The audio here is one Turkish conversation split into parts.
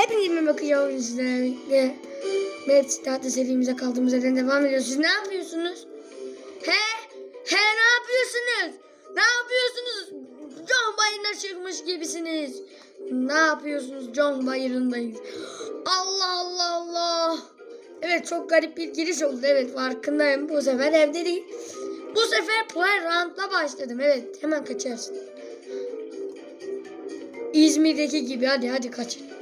Hepinize bakacağım sizlerle birlikte. Met Start serimize kaldığımız yerden devam ediyoruz. Siz ne yapıyorsunuz? He? He ne yapıyorsunuz? Ne yapıyorsunuz? John Bayır'ına çıkmış gibisiniz. Ne yapıyorsunuz? John Bayır'ındayız. Allah Allah Allah. Evet çok garip bir giriş oldu. Evet farkındayım. Bu sefer evde değil. Bu sefer Play Round'la başladım. Evet hemen kaçarsın. İzmir'deki gibi hadi hadi kaçın.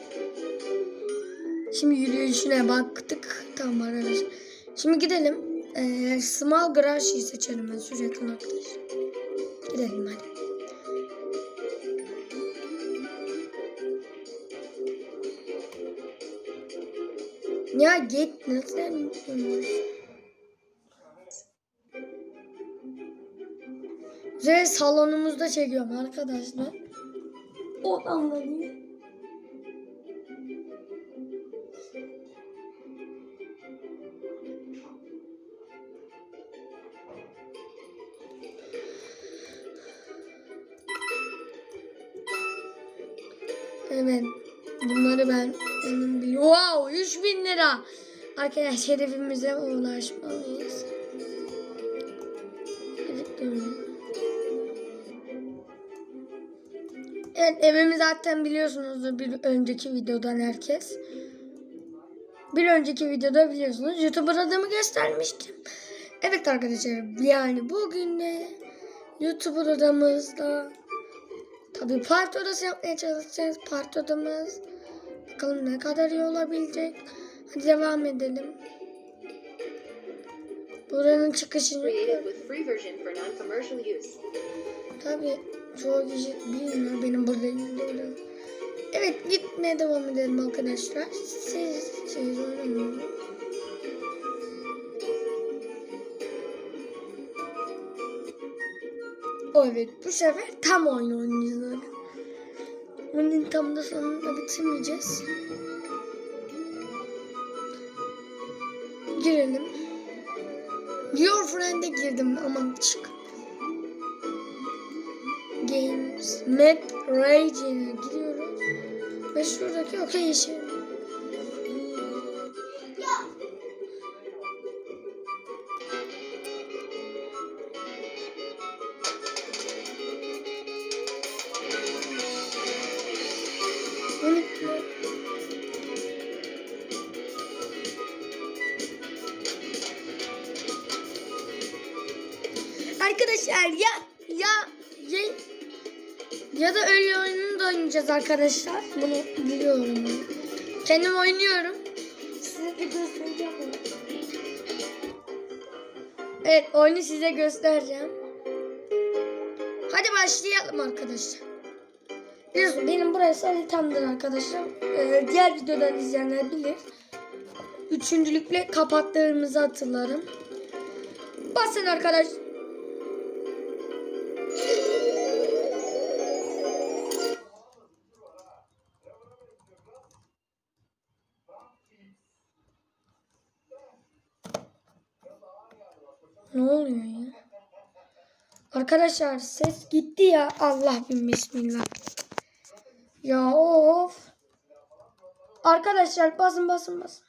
Şimdi yürüyüşüne baktık. Tamam arkadaşlar. Şimdi gidelim. Ee, small Garage seçelim ben sürekli arkadaş. Gidelim hadi. Ya git nasıl? Ve salonumuzda çekiyorum arkadaşlar. O anlamıyor. Evet. Bunları ben benim biliyorum. Wow 3000 lira. Arkadaşlar hedefimize ulaşmalıyız. Evet, evimi zaten biliyorsunuzdur bir önceki videodan herkes. Bir önceki videoda biliyorsunuz YouTuber adamı göstermiştim. Evet arkadaşlar yani bugün de YouTuber adamızla tabi parti odası yapmaya çalışacağız. Parti odamız bakalım ne kadar iyi olabilecek. Hadi devam edelim. Buranın çıkışını. Tabii çoğu kişi bilmiyor benim burada yüzdüğümü. Evet gitmeye devam edelim arkadaşlar. Siz siz oynayın. O evet bu sefer tam oyun oynayacağız. Onun tam da sonunda bitirmeyeceğiz. Girelim. Your Friend'e girdim aman çık. Games Map Rage'ine giriyoruz. Ve şuradaki okey işi. Arkadaşlar ya ya ya ya da öyle oyununu da oynayacağız arkadaşlar. Bunu biliyorum. Kendim oynuyorum. Size de göstereceğim. Evet oyunu size göstereceğim. Hadi başlayalım arkadaşlar. Biliyorsun benim burası haritamdır arkadaşlar. Ee, diğer videodan izleyenler bilir. Üçüncülükle kapattığımızı hatırlarım. Basın arkadaş. Oluyor ya? Arkadaşlar ses gitti ya. Allah bin bismillah. Ya of. Arkadaşlar basın basın basın.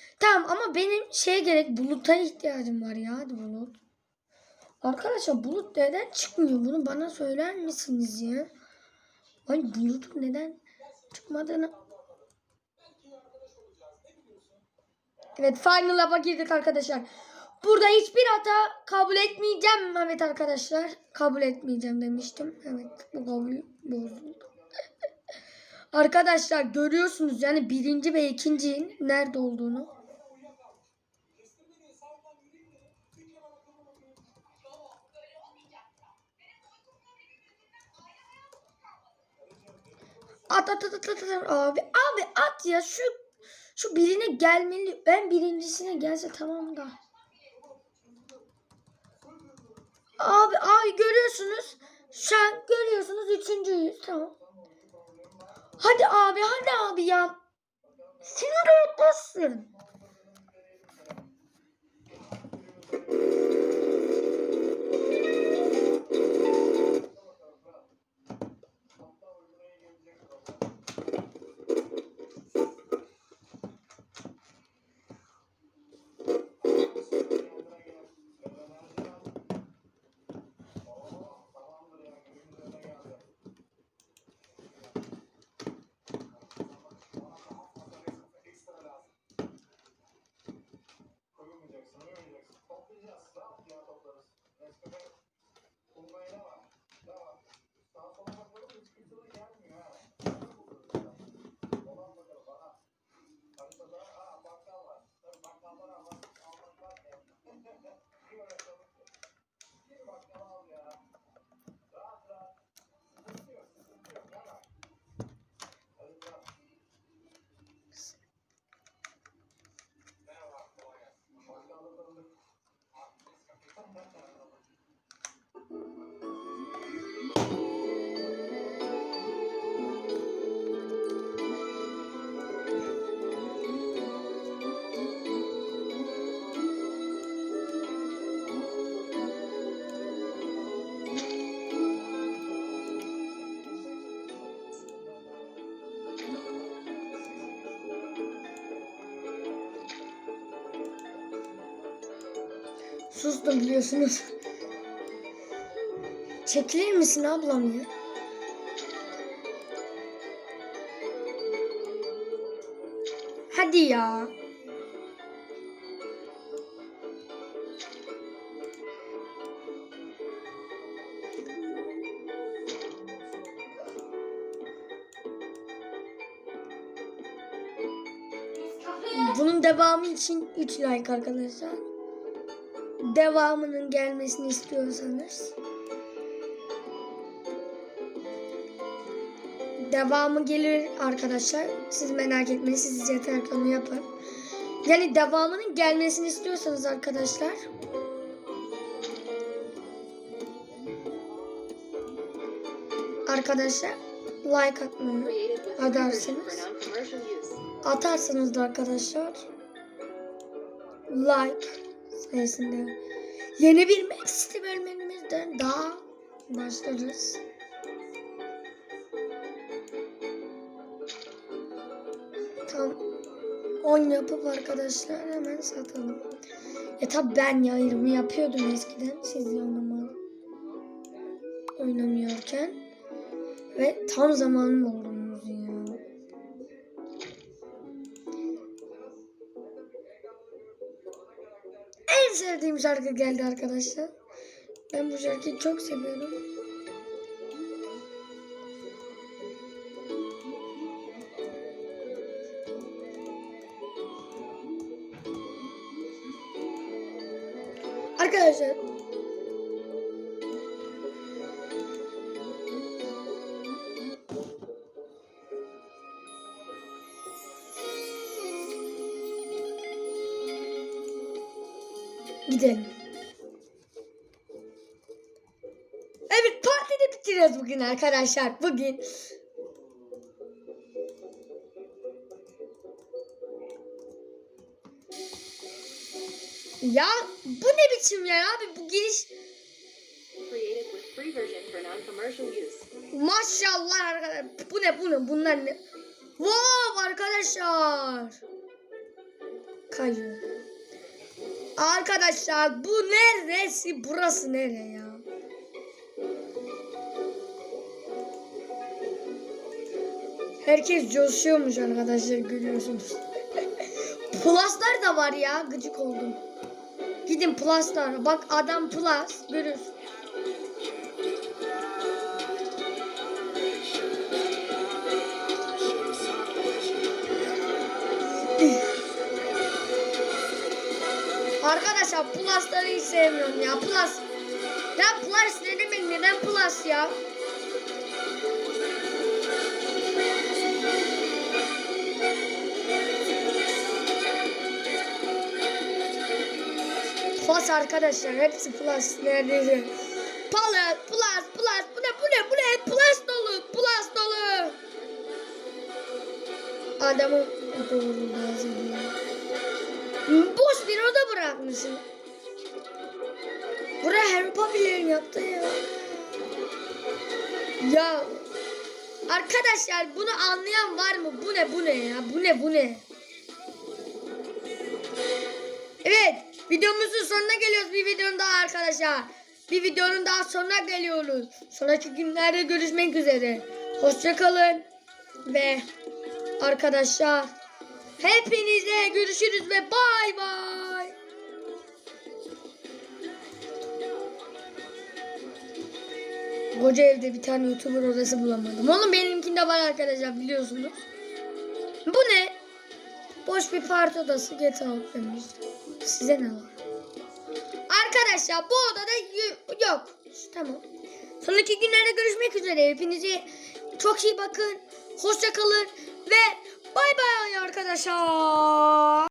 Tamam ama benim şeye gerek buluta ihtiyacım var ya. Hadi bulut. Arkadaşlar bulut neden çıkmıyor? Bunu bana söyler misiniz ya? Ay bulutun neden çıkmadığını. Evet final up'a girdik arkadaşlar. Burada hiçbir hata kabul etmeyeceğim. Evet arkadaşlar kabul etmeyeceğim demiştim. Evet bu kabul bozuldu. Arkadaşlar görüyorsunuz yani birinci ve ikincinin nerede olduğunu. At at at at at, abi. Abi at ya şu şu birine gelmeli. Ben birincisine gelse tamam da. Abi abi görüyorsunuz. Şu an görüyorsunuz üçüncüyüz. Tamam. Hadi abi hadi abi ya. Sinir etmesin. Sustum biliyorsunuz. Çekilir misin ablam ya? Hadi ya. Bunun devamı için 3 like arkadaşlar. Devamının gelmesini istiyorsanız. Devamı gelir arkadaşlar. Siz merak etmeyin. Siz yeter ki onu yapın. Yani devamının gelmesini istiyorsanız arkadaşlar. Arkadaşlar like atmayı use. atarsanız da arkadaşlar like sayesinde yeni bir Max'li bölümümüzden daha başlarız. Tam 10 yapıp arkadaşlar hemen satalım. E tabi ben yayırımı yapıyordum eskiden sizle oynamalı. Oynamıyorken. Ve tam zamanım oldunuz En sevdiğim şarkı geldi arkadaşlar. Ben bu şarkıyı çok seviyorum. Arkadaşlar Gidelim. Evet partide bitiriyoruz bugün arkadaşlar. Bugün. Ya bu ne biçim ya abi bu giriş maşallah arkadaşlar bu ne bu ne bunlar ne Wow arkadaşlar kayıyor Arkadaşlar bu neresi burası nere ya Herkes coşuyormuş arkadaşlar görüyorsunuz. Pluslar da var ya gıcık oldum. Gidin pluslar. Bak adam plus görüyorsun. Arkadaşlar Plus'ları hiç sevmiyorum ya. Plus. Ya Plus ne demek? Neden Plus ya? Plus arkadaşlar hepsi plus neredeyse. Plus, plus, plus. Bu ne, bu ne, bu ne? Plus dolu, plus dolu. Adamı. Boş bırakmışsın. Buraya Harry Potter'ın yaptı ya. Ya arkadaşlar bunu anlayan var mı? Bu ne bu ne ya? Bu ne bu ne? Evet videomuzun sonuna geliyoruz bir videonun daha arkadaşlar. Bir videonun daha sonuna geliyoruz. Sonraki günlerde görüşmek üzere. Hoşçakalın ve arkadaşlar hepinize görüşürüz ve bay bay. Koca evde bir tane YouTuber odası bulamadım. Oğlum benimkinde var arkadaşlar biliyorsunuz. Bu ne? Boş bir parti odası GTA demiş. Size ne var? Arkadaşlar bu odada yok. Tamam. Sonraki günlerde görüşmek üzere. Hepinize çok iyi bakın. Hoşça kalın ve bay bay arkadaşlar.